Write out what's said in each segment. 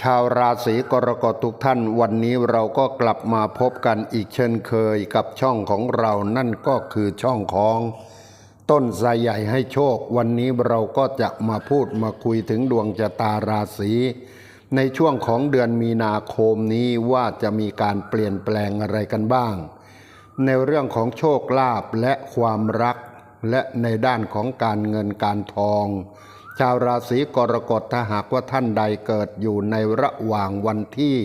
ชาวราศีกรกฎทุกท่านวันนี้เราก็กลับมาพบกันอีกเช่นเคยกับช่องของเรานั่นก็คือช่องของ ต้นสายใหญ่ให้โชค วันนี้เราก็จะมาพูดมาคุยถึงดวงชะตาราศีในช่วงของเดือนมีนาคมนี้ว่าจะมีการเปลี่ยนแปลงอะไรกันบ้าง ในเรื่องของโชคลาภและความรัก และในด้านของการเงินการทอง ชาวราศีกรกฎถ้าหากว่าท่านใดเกิดอยู่ในระหว่างวันที่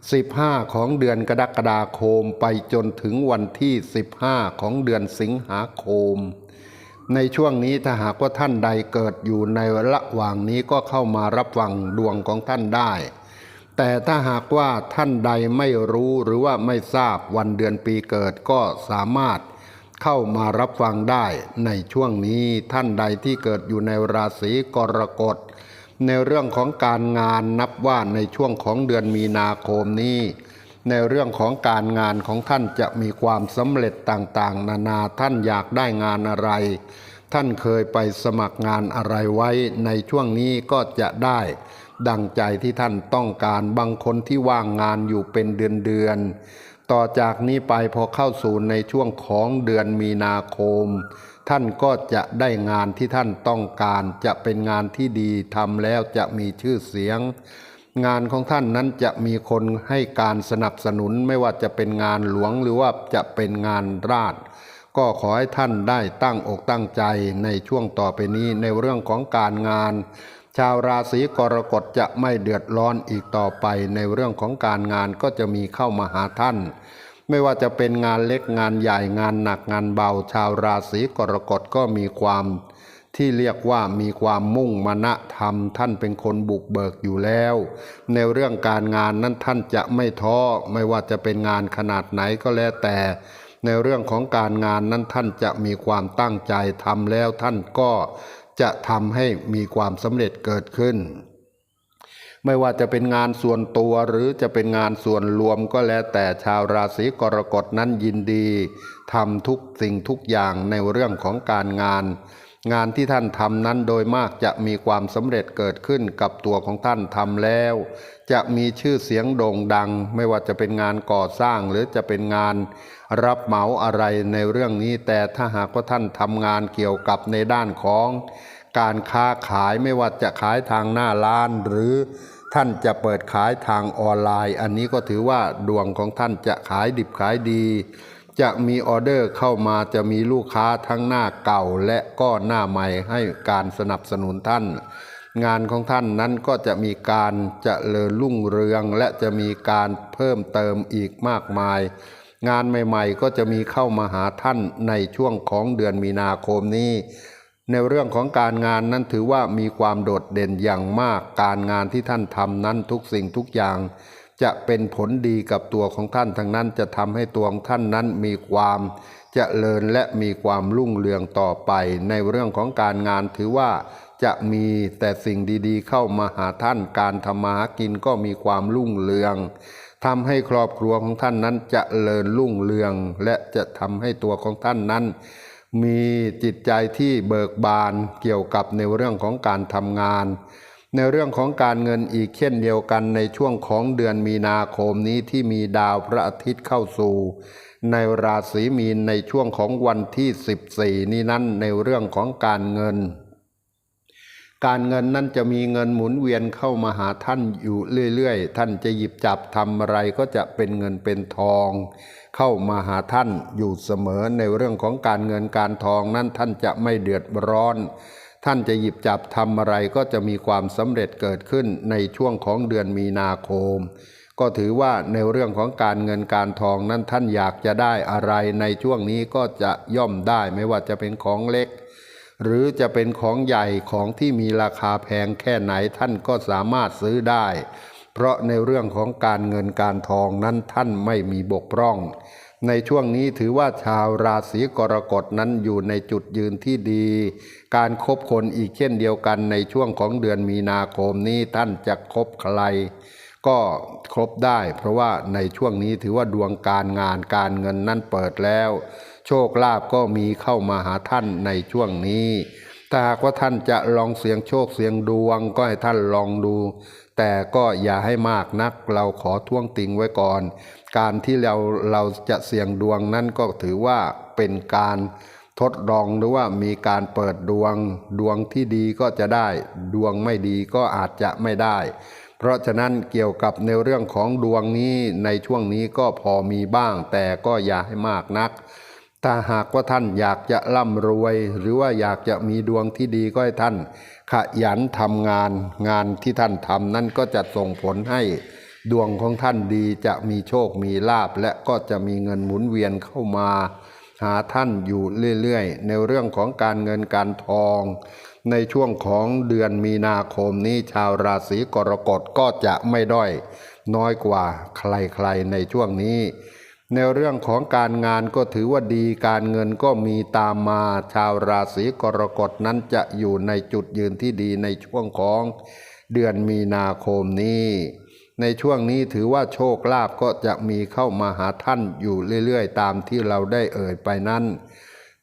15 ของเดือนกรกฎาคมไปจนถึงวันที่ 15 ของเดือนสิงหาคม ในช่วงนี้ถ้าหากว่าท่านใดเกิดอยู่ในระหว่างนี้ก็เข้ามารับฟังดวงของท่านได้ แต่ถ้าหากว่าท่านใดไม่รู้หรือว่าไม่ทราบวันเดือนปีเกิดก็สามารถ เข้ามารับฟังได้ในช่วงนี้ท่านใดที่เกิดอยู่ในราศีกรกฎ ในเรื่องของการงานนับว่าในช่วงของเดือนมีนาคมนี้ ในเรื่องของการงานของท่านจะมีความสำเร็จต่างๆ นานาท่านอยากได้งานอะไร ท่านเคยไปสมัครงานอะไรไว้ในช่วงนี้ก็จะได้ ดังใจที่ท่านต้องการบางคนที่ว่างงานอยู่เป็นเดือนๆ ต่อจากนี้ไปพอเข้าสู่ในช่วงของเดือนมีนาคม ท่านก็จะได้งานที่ท่านต้องการจะเป็นงานที่ดีทำแล้วจะมีชื่อเสียง งานของท่านนั้นจะมีคนให้การสนับสนุนไม่ว่าจะเป็นงานหลวงหรือว่าจะเป็นงานราชก็ขอให้ท่านได้ตั้งอกตั้งใจในช่วงต่อไปนี้ในเรื่องของการงาน ชาวราศีกรกฎจะไม่เดือดร้อนอีกต่อไปในเรื่องของการงานก็จะมีเข้ามาหาท่าน ไม่ว่าจะเป็นงานเล็กงานใหญ่งานหนักงานเบา ชาวราศีกรกฎก็มีความที่เรียกว่ามีความมุ่งมณธรรม ท่านเป็นคนบุกเบิกอยู่แล้ว ในเรื่องการงานนั้นท่านจะไม่ท้อไม่ว่าจะเป็นงานขนาดไหนก็แล้วแต่ ในเรื่องของการงานนั้นท่านจะมีความตั้งใจทำแล้วท่านก็ จะทำให้มีความสำเร็จเกิดขึ้น ไม่ว่าจะเป็นงานส่วนตัวหรือจะเป็นงานส่วนรวมก็แล้วแต่ชาวราศีกรกฎนั้นยินดีทำทุกสิ่งทุกอย่างในเรื่องของการงาน งานที่ท่านทำนั้นโดยมากจะมีความสำเร็จเกิดขึ้นกับตัวของท่านทำแล้ว จะมีชื่อเสียงโด่งดัง ไม่ว่าจะเป็นงานก่อสร้างหรือจะเป็นงานรับเหมาอะไรในเรื่องนี้ แต่ถ้าหากว่าท่านทำงานเกี่ยวกับในด้านของการค้าขายไม่ว่าจะขายทางหน้าร้านหรือท่านจะเปิดขายทางออนไลน์ อันนี้ก็ถือว่าดวงของท่านจะขายดิบขายดี จะมีออเดอร์เข้ามาจะมีลูกค้าทั้งหน้าเก่าและก็หน้าใหม่ให้การสนับสนุนท่าน งานของท่านนั้นก็จะมีการจเจริญรุ่งเรือง และจะมีการเพิ่มเติมอีกมากมาย งานใหม่ๆ ก็จะมีเข้ามาหาท่านในช่วงของเดือนมีนาคมนี้ ในเรื่องของการงานนั้นถือว่ามีความโดดเด่นอย่างมากการงานที่ท่านทำนั้นทุกสิ่งทุกอย่าง จะเป็นผลดีกับตัวของท่านทั้งนั้นจะทำให้ตัวของท่านนั้นมีความเจริญและมีความรุ่งเรืองต่อไป ในเรื่องของการงานถือว่าจะมีแต่สิ่งดีๆ เข้ามาหาท่านการทำมาหากินก็มีความรุ่งเรืองทำให้ครอบครัวของท่านนั้นเจริญรุ่งเรือง และจะทำให้ตัวของท่านนั้น มีจิตใจที่เบิกบานเกี่ยวกับในเรื่องของการทำงาน ในเรื่องของการเงินอีกเช่นเดียวกันในช่วงของเดือนมีนาคมนี้ที่มีดาวพระอาทิตย์เข้าสู่ ในราศีมีนในช่วงของวันที่ 14 นี้นั้นในเรื่องของการเงิน การเงินนั้นจะมีเงินหมุนเวียนเข้ามาหาท่านอยู่เรื่อยๆ ท่านจะหยิบจับทำอะไรก็จะเป็นเงินเป็นทอง เข้ามาหาท่านอยู่เสมอในเรื่องของการเงินการทองนั้นท่านจะไม่เดือดร้อน ท่านจะหยิบจับทำอะไรก็จะมีความสำเร็จเกิดขึ้นในช่วงของเดือนมีนาคม ก็ถือว่าในเรื่องของการเงินการทองนั้นท่านอยากจะได้อะไรในช่วงนี้ก็จะย่อมได้ไม่ว่าจะเป็นของเล็ก หรือจะเป็นของใหญ่ของที่มีราคาแพงแค่ไหนท่านก็สามารถซื้อได้ เพราะในเรื่องของการเงินการทองนั้นท่านไม่มีบกพร่อง ในช่วงนี้ถือว่าชาวราศีกรกฎนั้นอยู่ในจุดยืนที่ดี การคบคนอีกเช่นเดียวกันในช่วงของเดือนมีนาคมนี้ท่านจะคบใคร ก็ครบได้ เพราะว่าในช่วงนี้ถือว่าดวงการงานการเงินนั้นเปิดแล้ว โชคลาภก็มีเข้ามาหาท่านในช่วงนี้ ถ้าหากว่าท่านจะลองเสียงโชคเสียงดวงก็ให้ท่านลองดู แต่ก็อย่าให้มากนักเราขอท่วงติงไว้ก่อน การที่เราเราจะเสี่ยงดวงนั้นก็ถือว่าเป็นการทดลองหรือว่ามีการเปิดดวงดวงที่ดีก็จะได้ ดวงไม่ดีก็อาจจะไม่ได้ เพราะฉะนั้นเกี่ยวกับในเรื่องของดวงนี้ในช่วงนี้ก็พอมีบ้าง แต่ก็อย่าให้มากนัก ถ้าหากว่าท่านอยากจะร่ำรวย หรือว่าอยากจะมีดวงที่ดีก็ให้ท่าน ขยันทำงานงานที่ท่านทำนั่นก็จะส่งผลให้ดวงของท่านดีจะมีโชคมีลาบและก็จะมีเงินหมุนเวียนเข้ามา หาท่านอยู่เรื่อยๆ ในเรื่องของการเงินการทอง ในช่วงของเดือนมีนาคมนี้ชาวราศีกรกฎก็จะไม่ด้อยน้อยกว่าใครๆในช่วงนี้ ในเรื่องของการงานก็ถือว่าดีการเงินก็มีตามมา ชาวราศีกรกฎนั้นจะอยู่ในจุดยืนที่ดีในช่วงของเดือนมีนาคมนี้ ในช่วงนี้ถือว่าโชคลาภก็จะมีเข้ามาหาท่านอยู่เรื่อยๆ ตามที่เราได้เอ่ยไปนั้น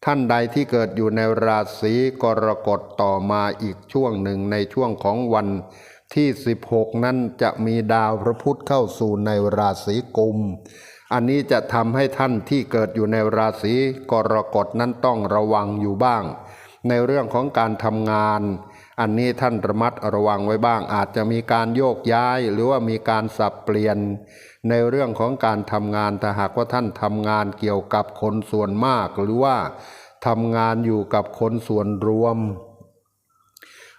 ท่านใดที่เกิดอยู่ในราศีกรกฎต่อมาอีกช่วงหนึ่งในช่วงของวันที่ 16 นั้นจะมีดาวพระพุธเข้าสู่ในราศีกุม อันนี้จะทำให้ท่านที่เกิดอยู่ในราศีกรกฎนั้นต้องระวังอยู่บ้าง ในเรื่องของการทำงาน อันนี้ท่านระมัดระวังไว้บ้าง อาจจะมีการโยกย้าย หรือว่ามีการสับเปลี่ยน ในเรื่องของการทำงานถ้าหากว่าท่านทำงานเกี่ยวกับคนส่วนมาก หรือว่าทำงานอยู่กับคนส่วนรวม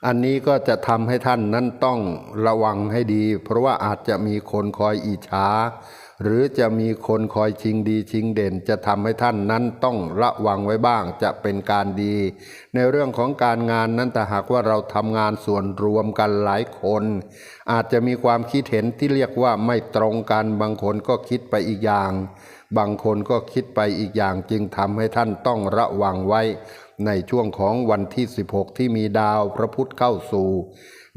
อันนี้ก็จะทำให้ท่านนั้นต้องระวังให้ดี เพราะว่าอาจจะมีคนคอยอิจฉา หรือจะมีคนคอยชิงดีชิงเด่น จะทำให้ท่านนั้นต้องระวังไว้บ้างจะเป็นการดี ในเรื่องของการงานนั้นแต่หากว่าเราทำงานส่วนรวมกันหลายคน อาจจะมีความคิดเห็นที่เรียกว่าไม่ตรงกัน บางคนก็คิดไปอีกอย่าง บางคนก็คิดไปอีกอย่างจึงทำให้ท่านต้องระวังไว้ ในช่วงของวันที่ 16 ที่มีดาวพระพุธเข้าสู่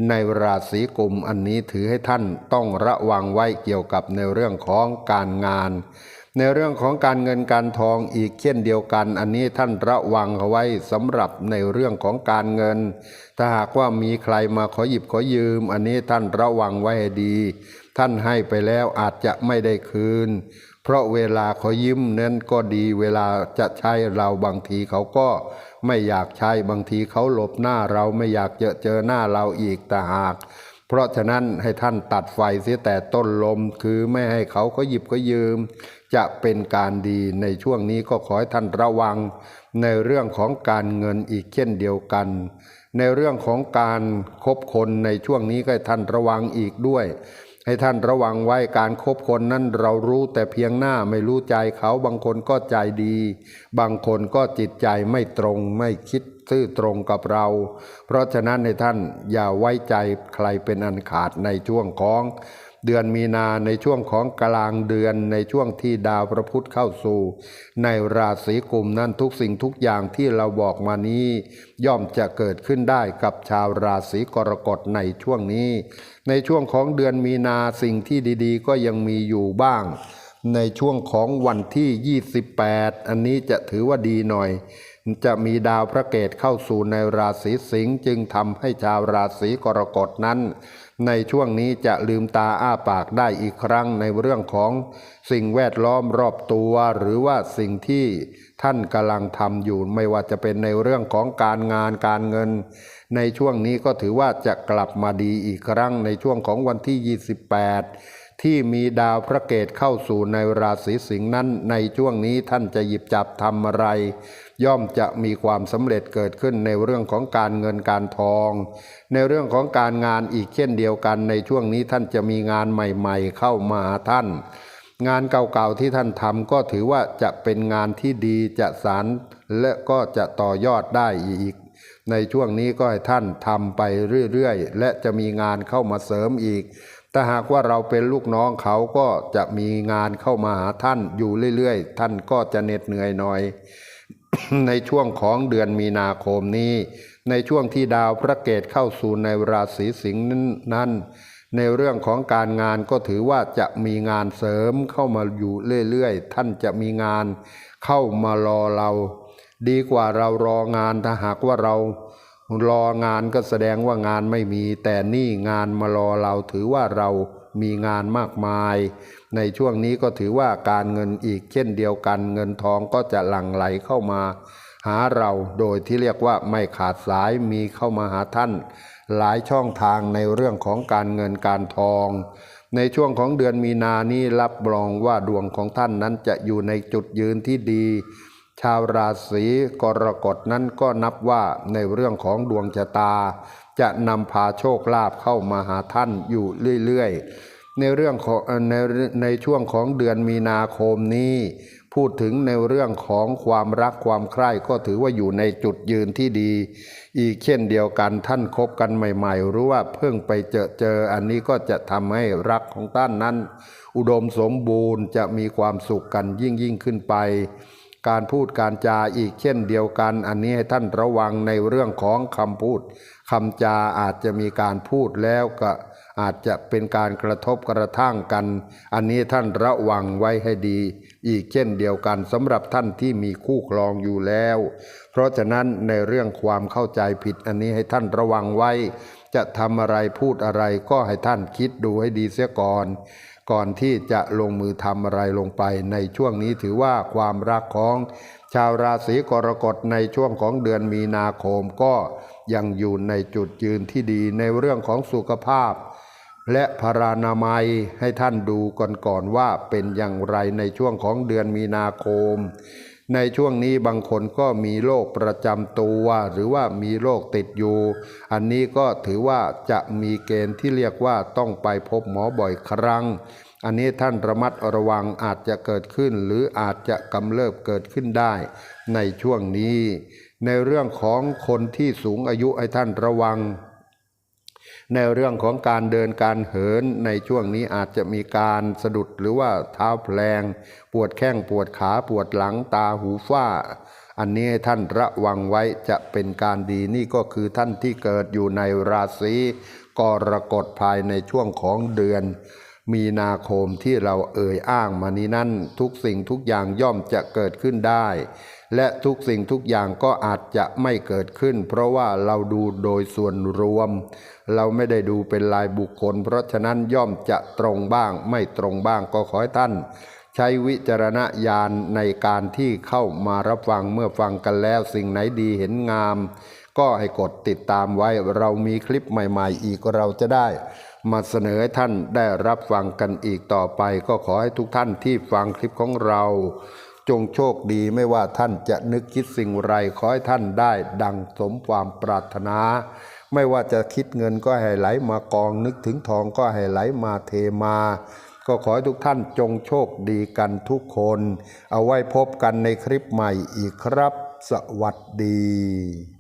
ในราศีกุมอันนี้ถือให้ท่านต้องระวังไว้เกี่ยวกับในเรื่องของการงาน ในเรื่องของการเงินการทองอีกเช่นเดียวกัน อันนี้ท่านระวังเอาไว้สำหรับในเรื่องของการเงิน ถ้าหากว่ามีใครมาขอหยิบขอยืม อันนี้ท่านระวังไว้ดี ท่านให้ไปแล้วอาจจะไม่ได้คืน เพราะเวลาเขายิ้มนั้นก็ดีเวลาจะใช้เราบางทีเขาก็ไม่อยากใช้บางทีเขาหลบหน้าเราไม่อยากเจอเจอหน้าเราอีกแต่หาก เพราะฉะนั้นให้ท่านตัดไฟเสียแต่ต้นลมคือไม่ให้เขาเขาหยิบเขายืม จะเป็นการดีในช่วงนี้ก็ขอให้ท่านระวัง ในเรื่องของการเงินอีกเช่นเดียวกัน ในเรื่องของการคบคนในช่วงนี้ก็ให้ท่านระวังอีกด้วย ให้ท่านระวังไว้การคบคนนั้นเรารู้แต่เพียงหน้าไม่รู้ใจเขาบางคนก็ใจดี บางคนก็จิตใจไม่ตรงไม่คิดซื่อตรงกับเรา เพราะฉะนั้นในท่านอย่าไว้ใจใครเป็นอันขาดในช่วงของ เดือนมีนาในช่วงของกลางเดือนในช่วงที่ดาวพระพุธเข้าสู่ ในราศีกุมนั้นทุกสิ่งทุกอย่างที่เราบอกมานี้ ย่อมจะเกิดขึ้นได้กับชาวราศีกรกฎในช่วงนี้ ในช่วงของเดือนมีนาสิ่งที่ดีๆ ก็ยังมีอยู่บ้าง ในช่วงของวันที่ 28 อันนี้จะถือว่าดีหน่อยจะมีดาวพระเกตเข้าสู่ในราศีสิงห์จึงทำให้ชาวราศีกรกฎนั้น ในช่วงนี้จะลืมตาอ้าปากได้อีกครั้งในเรื่องของสิ่งแวดล้อมรอบตัว หรือว่าสิ่งที่ท่านกำลังทำอยู่ ไม่ว่าจะเป็นในเรื่องของการงานการเงิน ในช่วงนี้ก็ถือว่าจะกลับมาดีอีกครั้งในช่วงของวันที่ 28ที่มีดาวพระเกตเข้าสู่ในราศีสิงห์นั้น ในช่วงนี้ท่านจะหยิบจับทำอะไร ย่อมจะมีความสำเร็จเกิดขึ้นในเรื่องของการเงินการทอง ในเรื่องของการงานอีกเช่นเดียวกัน ในช่วงนี้ท่านจะมีงานใหม่ๆ เข้ามาท่าน งานเก่าๆที่ท่านทำก็ถือว่าจะเป็นงานที่ดีจะสารและก็จะต่อยอดได้อีก ในช่วงนี้ก็ให้ท่านทำไปเรื่อยๆ และจะมีงานเข้ามาเสริมอีกถ้าหากว่าเราเป็นลูกน้องเขาก็จะมีงานเข้ามาหาท่านอยู่เรื่อยๆ ท่านก็จะเหน็ดเหนื่อยหน่อย ในช่วงของเดือนมีนาคมนี้ ในช่วงที่ดาวพระเกตเข้าสู่ในราศีสิงห์นั้น ในเรื่องของการงานก็ถือว่าจะมีงานเสริมเข้ามาอยู่เรื่อยๆ ท่านจะมีงานเข้ามารอเรา ดีกว่าเรารองานถ้าหากว่าเรารองานก็แสดงว่างานไม่มี แต่นี่งานมารอเราถือว่าเรา มีงานมากมาย ในช่วงนี้ก็ถือว่าการเงินอีกเช่นเดียวกัน เงินทองก็จะหลั่งไหลเข้ามา หาเราโดยที่เรียกว่าไม่ขาดสายมีเข้ามาหาท่าน หลายช่องทางในเรื่องของการเงินการทอง ในช่วงของเดือนมีนานี้รับรองว่าดวงของท่านนั้นจะอยู่ในจุดยืนที่ดี ชาวราศีกรกฎนั้นก็นับว่าในเรื่องของดวงชะตา จะนำพาโชคลาภเข้ามาหาท่านอยู่เรื่อยๆ ในเรื่องของในในช่วงของเดือนมีนาคมนี้ พูดถึงในเรื่องของความรักความใคร่ก็ถือว่าอยู่ในจุดยืนที่ดี อีกเช่นเดียวกันท่านคบกันใหม่ๆ หรือว่าเพิ่งไปเจอเจออันนี้ก็จะทำให้รักของท่านนั้น อุดมสมบูรณ์จะมีความสุขกันยิ่งยิ่งขึ้นไป การพูดการจาอีกเช่นเดียวกัน อันนี้ให้ท่านระวังในเรื่องของคำพูดคำจาอาจจะมีการพูดแล้วก็อาจจะเป็นการกระทบกระทั่งกัน อันนี้ท่านระวังไว้ให้ดี อีกเช่นเดียวกันสำหรับท่านที่มีคู่ครองอยู่แล้ว เพราะฉะนั้นในเรื่องความเข้าใจผิด อันนี้ให้ท่านระวังไว้ จะทำอะไรพูดอะไรก็ให้ท่านคิดดูให้ดีเสียก่อน ก่อนที่จะลงมือทำอะไรลงไปในช่วงนี้ถือว่าความรักของชาวราศีกรกฎในช่วงของเดือนมีนาคมก็ยังอยู่ในจุดยืนที่ดีในเรื่องของสุขภาพ และพารานามัยให้ท่านดูก่อนก่อนว่าเป็นอย่างไรในช่วงของเดือนมีนาคม ในช่วงนี้บางคนก็มีโรคประจำตัวหรือว่ามีโรคติดอยู่ อันนี้ก็ถือว่าจะมีเกณฑ์ที่เรียกว่าต้องไปพบหมอบ่อยครั้ง อันนี้ท่านระมัดระวังอาจจะเกิดขึ้น หรืออาจจะกำเริบเกิดขึ้นได้ ในช่วงนี้ ในเรื่องของคนที่สูงอายุให้ท่านระวัง ในเรื่องของการเดินการเหินในช่วงนี้อาจจะมีการสะดุดหรือว่าเท้าแพลง ปวดแข้งปวดขาปวดหลังตาหูฝ้า อันนี้ท่านระวังไว้จะเป็นการดีนี่ก็คือท่านที่เกิดอยู่ในราศีกรกฎภายในช่วงของเดือนมีนาคมที่เราเอ่ยอ้างมานี้นั่นทุกสิ่งทุกอย่างย่อมจะเกิดขึ้นได้ และทุกสิ่งทุกอย่างก็อาจจะไม่เกิดขึ้น เพราะว่าเราดูโดยส่วนรวม เราไม่ได้ดูเป็นรายบุคคล เพราะฉะนั้นย่อมจะตรงบ้าง ไม่ตรงบ้างก็ขอให้ท่าน ใช้วิจารณญาณในการที่เข้ามารับฟังเมื่อฟังกันแล้ว สิ่งไหนดีเห็นงาม ก็ให้กดติดตามไว้เรามีคลิปใหม่ๆ อีกเราจะได้มาเสนอให้ท่านได้รับฟังกันอีกต่อไป ก็ขอให้ทุกท่านที่ฟังคลิปของเรา จงโชคดีไม่ว่าท่านจะนึกคิดสิ่งไรขอให้ท่านได้ ดังสมความปรารถนา ไม่ว่าจะคิดเงินก็ให้ไหลมากอง นึกถึงทองก็ให้ไหลมาเทมา ก็ขอให้ทุกท่านจงโชคดีกันทุกคน เอาไว้พบกันในคลิปใหม่อีกครับ สวัสดี